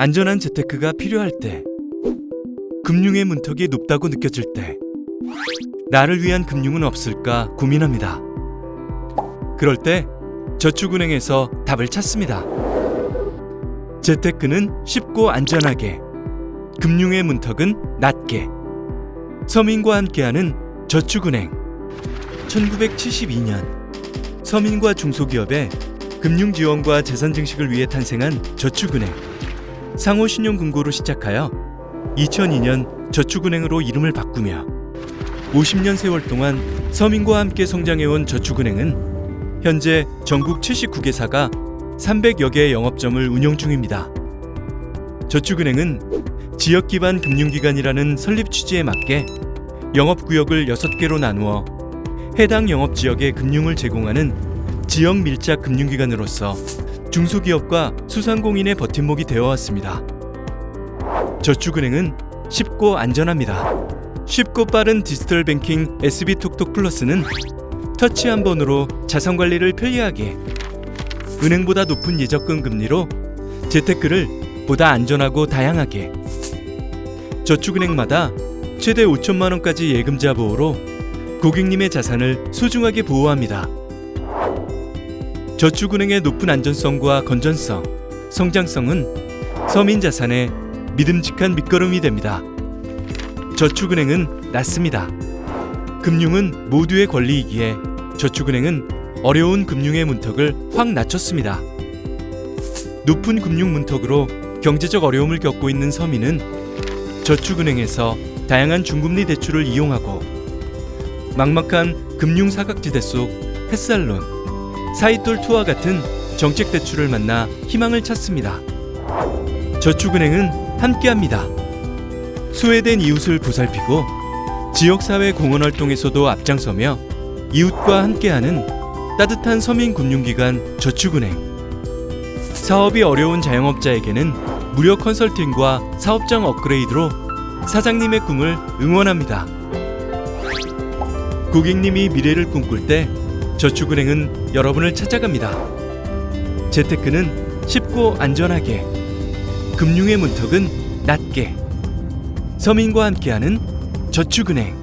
안전한 재테크가 필요할 때, 금융의 문턱이 높다고 느껴질 때, 나를 위한 금융은 없을까 고민합니다. 그럴 때 저축은행에서 답을 찾습니다. 재테크는 쉽고 안전하게, 금융의 문턱은 낮게, 서민과 함께하는 저축은행. 1972년 서민과 중소기업의 금융 지원과 재산 증식을 위해 탄생한 저축은행. 상호 신용 금고로 시작하여 2002년 저축은행으로 이름을 바꾸며 50년 세월 동안 서민과 함께 성장해온 저축은행은 현재 전국 79개사가 300여 개의 영업점을 운영 중입니다. 저축은행은 지역 기반 금융기관이라는 설립 취지에 맞게 영업 구역을 6개로 나누어 해당 영업 지역에 금융을 제공하는 지역 밀착 금융기관으로서 중소기업과 수상공인의 버팀목이 되어 왔습니다. 저축은행은 쉽고 안전합니다. 쉽고 빠른 디지털 뱅킹 SB톡톡 플러스는 터치 한 번으로 자산 관리를 편리하게 은행보다 높은 예적금 금리로 재테크를 보다 안전하고 다양하게 저축은행마다 최대 5천만 원까지 예금자 보호로 고객님의 자산을 소중하게 보호합니다. 저축은행의 높은 안전성과 건전성, 성장성은 서민 자산의 믿음직한 밑거름이 됩니다. 저축은행은 낫습니다. 금융은 모두의 권리이기에 저축은행은 어려운 금융의 문턱을 확 낮췄습니다. 높은 금융 문턱으로 경제적 어려움을 겪고 있는 서민은 저축은행에서 다양한 중금리 대출을 이용하고 막막한 금융 사각지대 속 햇살론, 사이돌 투와 같은 정책 대출을 만나 희망을 찾습니다. 저축은행은 함께합니다. 소외된 이웃을 보살피고 지역사회 공헌 활동에서도 앞장서며 이웃과 함께하는 따뜻한 서민 금융기관 저축은행. 사업이 어려운 자영업자에게는 무료 컨설팅과 사업장 업그레이드로 사장님의 꿈을 응원합니다. 고객님이 미래를 꿈꿀 때 저축은행은 여러분을 찾아갑니다. 재테크는 쉽고 안전하게, 금융의 문턱은 낮게, 서민과 함께하는 저축은행.